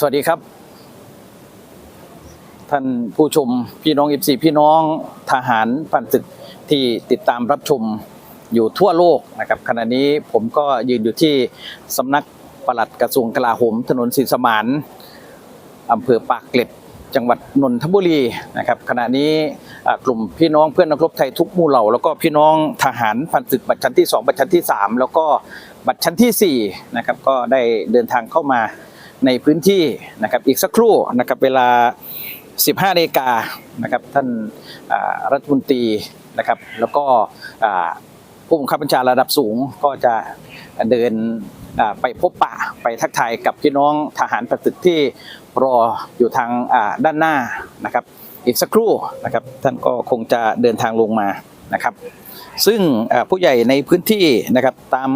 สวัสดีครับ ท่านผู้ชมพี่น้องอิบสีพี่น้องทหารพันศึกที่ติดตามรับชมอยู่ทั่วโลกนะครับขณะนี้ผมก็ยืนอยู่ที่สำนักปลัดกระทรวงกลาโหม ถนนศรีสมานอำเภอปากเกร็ดจังหวัดนนทบุรีนะครับขณะนี้กลุ่มพี่น้องเพื่อนนักรบไทยทุกหมู่เหล่า แล้วก็พี่น้องทหารพันศึกบัตรชั้นที่ 2 บัตรชั้นที่ 3 แล้วก็บัตรชั้นที่4นะครับก็ได้เดินทางเข้ามา ในพื้นที่นะครับอีกสักครู่นะครับเวลา 15นาฬิกานะครับท่านรัฐมนตรีนะครับแล้วก็ผู้บังคับบัญชาระดับสูงก็จะเดินไปพบปะไปทักทายกับพี่น้องทหารประตึกที่รออยู่ทางด้านหน้านะครับ อีกสักครู่นะครับท่านก็คงจะเดินทางลงมา นะครับ ซึ่งผู้ใหญ่ในพื้นที่นะครับตาม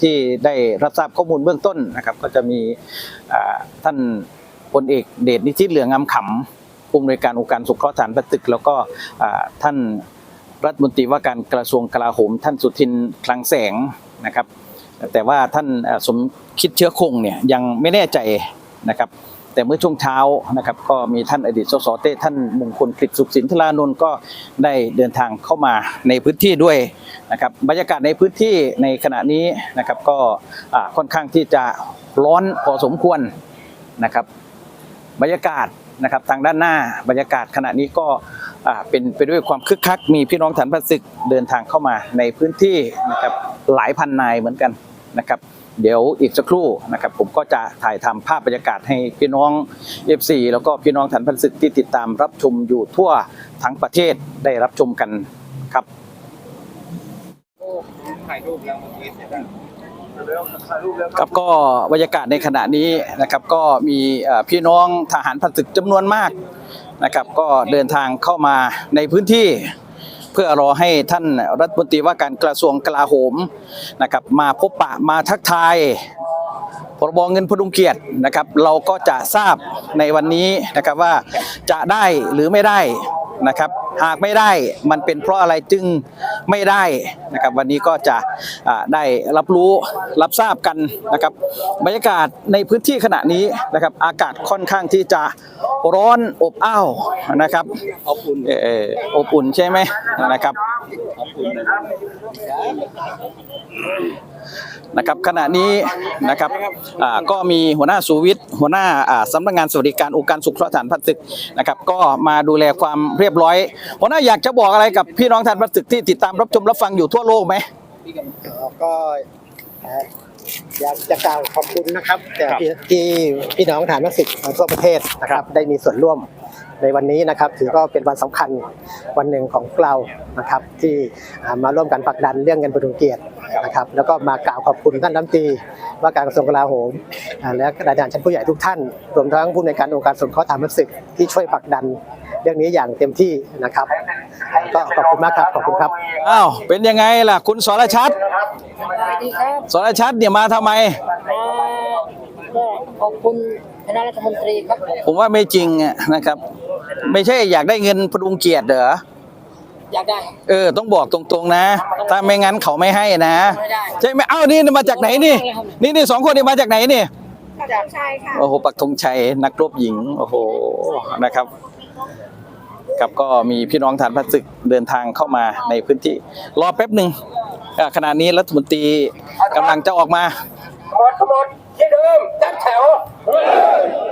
ที่ได้รับทราบข้อมูลเบื้องต้นนะครับ ก็จะมีท่านพลเอกเดชนิติเหลืองงามขำผู้อำนวยการองค์การสงเคราะห์ฐานประตึก แล้วก็ท่านรัฐมนตรีว่าการกระทรวงกลาโหม ท่านสุทินคลังแสงนะครับ แต่ว่าท่านสมคิดเชื้อคงเนี่ยยังไม่แน่ใจนะครับ แต่เมื่อช่วงเช้านะครับก็มีท่านอดีตสสเต้ท่านมงคลกฤษสุขสินธารานนท์ก็ได้เดินทางเข้ามาในพื้นที่ด้วยนะครับบรรยากาศในพื้นที่ในขณะนี้นะครับก็ค่อนข้างที่จะร้อนพอสมควรนะครับบรรยากาศนะครับทางด้านหน้าบรรยากาศขณะนี้ก็เป็นไปด้วยความคึกคัก มีพี่น้องฐานพันศึกเดินทางเข้ามาในพื้นที่นะครับหลายพันนายเหมือนกันนะครับ เดี๋ยวอีกสักครู่นะครับผมก็จะถ่ายทำภาพบรรยากาศให้พี่น้อง F4 แล้วก็พี่น้องฐานพันศึกที่ติดตามรับชมอยู่ทั่วทั้งประเทศได้รับชมกันครับถ่ายรูปแล้วครับก็บรรยากาศในขณะนี้นะครับก็มีพี่น้องทหารพันศึกจำนวนมากนะครับ ก็เดินทางเข้ามาในพื้นที่ เพื่อรอให้ท่านรัฐมนตรีว่าการกระทรวงกลาโหมนะครับมาพบปะมาทักทายพรบเงินพดุงเกียรตินะครับเราก็จะทราบในวันนี้นะครับว่าจะได้หรือไม่ได้นะครับ หากไม่ได้มันเป็นเพราะอะไรจึงไม่ได้นะครับวันนี้ก็จะอ่าได้รับรู้รับทราบกันนะครับบรรยากาศในพื้นที่ขณะนี้นะครับอากาศค่อนข้างที่จะร้อนอบอ้าวนะครับอบอุ่นเอ่ออบอุ่นใช่ไหมนะครับ อบอุ่นเลยนะครับขณะนี้นะครับอ่าก็มีหัวหน้าสูวิทย์หัวหน้าอ่าสำนักงานสวัสดิการองค์การสุขภาพฐานพันศึกนะครับก็มาดูแลความเรียบร้อย หัวหน้าอยากจะบอกอะไรกับพี่น้องฐานพันศึกที่ติดตามรับชมรับฟังอยู่ทั่วโลกไหมก็เอ่ออยากจะกล่าวขอบคุณนะครับแต่ที่ที่พี่น้องฐานนักศึกทั่วประเทศนะครับได้มีส่วนร่วม ในวันนี้นะครับถือก็เป็นวันสำคัญวันหนึ่งของพวกเรานะครับที่อ่ามาร่วมกันผลักดันเรื่องเงินประดุงเกียรตินะครับแล้วก็มากล่าวขอบคุณท่านรัฐมนตรีว่าการกระทรวงกลาโหมอ่าและนายทหารชั้นผู้ใหญ่ทุกท่าน รวมทั้งผู้ในวยการองค์การสงเคราะห์ฐานนักศึกที่ช่วยผลักดันเรื่องนี้อย่างเต็มที่นะครับก็ขอบคุณมากครับขอบคุณครับอ้าวเป็นยังไงล่ะคุณสรชัดสวัสดีครับสรชัดเนี่ยมาทำไมมาก็ขอบคุณคณะรัฐมนตรีครับผมว่าไม่จริงอะนะครับ ไม่ใช่อยากได้เงินพดุงเกียรติเหรออยากได้ เออ ต้องบอกตรงๆนะ ถ้าไม่งั้นเขาไม่ให้นะ ไม่ได้ใช่ไหมเอ้านี่มาจากไหนนี่ นี่นี่สองคนนี่มาจากไหนนี่จากชายค่ะโอ้โหปักธงชัยนักรบหญิงโอ้โหนะครับครับก็มีพี่น้องฐานพันศึกเดินทางเข้ามาในพื้นที่ รอแป๊บหนึ่งอะขณะนี้รัฐมนตรีกำลังจะออกมาหมดทั้งหมดที่เดิมจัดแถว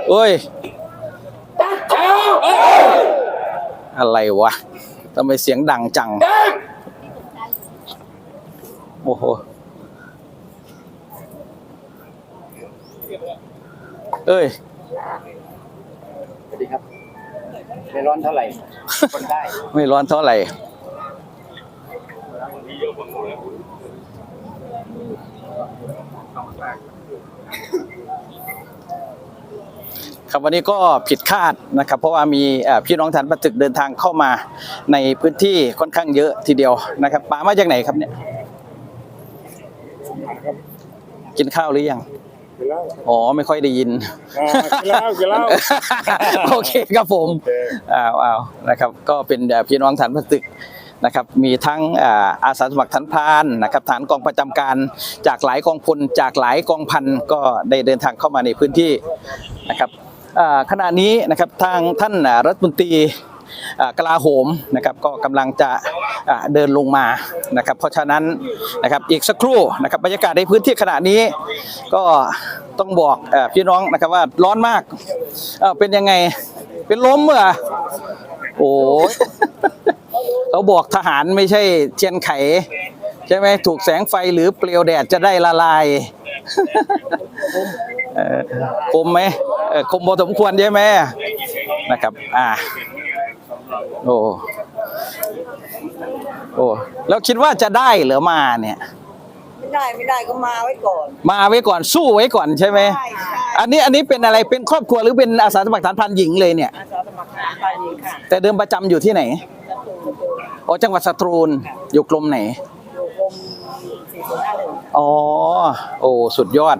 เอ้ยจัดแถว อะไรวะทำไมเสียงดังจังเดินโอ้โห เอ้ย สวัสดีครับ ไม่ร้อนเท่าไหร่ คนได้ ไม่ร้อนเท่าไหร่ ครับวันนี้ก็ผิดคาดนะครับ เพราะว่ามีเอ่อพี่น้องฐานประตึกเดินทางเข้ามาในพื้นที่ค่อนข้างเยอะทีเดียวนะครับป๋ามาจากไหนครับเนี่ยกินข้าวหรือยังอ๋อไม่ค่อยได้ยินกินแล้วกินแล้วโอเคครับผมอ้าวอ้าวนะครับ ก็เป็นเอ่อพี่น้องฐานพลาสติก นะครับมีทั้งอาสาสมัครฐานพรานนะครับฐานกองประจำการจากหลายกองพลจากหลายกองพันก็ได้เดินทางเข้ามาในพื้นที่นะครับขณะนี้นะครับทางท่านรัฐมนตรีกลาโหมนะครับก็กำลังจะเดินลงมานะครับเพราะฉะนั้นนะครับอีกสักครู่นะครับบรรยากาศในพื้นที่ขณะนี้ก็ต้องบอกอพี่น้องนะครับว่าร้อนมากเอ่อเป็นยังไงเป็นล้มเหรอโอ้ย เขาบอกทหารไม่ใช่เชียนไข ใช่ไหมถูกแสงไฟหรือเปลวแดดจะได้ละลายเอ่อคมไหมเอ่อคมพอสมควรใช่ไหมนะครับ อ่า โอ้โอ้แล้วคิดว่าจะได้เหรือมาเนี่ย ไม่ได้ไม่ได้ก็มาไว้ก่อน มาไว้ก่อนสู้ไว้ก่อนใช่ไหมใช่ใช่อันนี้อันนี้เป็นอะไรเป็นครอบครัวหรือเป็นอาสาสมัครฐานพรานหญิงเลยเนี่ยอาสาสมัครทหารพรานหญิงค่ะแต่เดิมประจำอยู่ที่ไหนประตูประตู อ๋อจังหวัดสตรูลอยู่กรมไหน อยู่กรมสี่ศูนย์ห้าหนึ่งอ๋อ โอ้ สุดยอด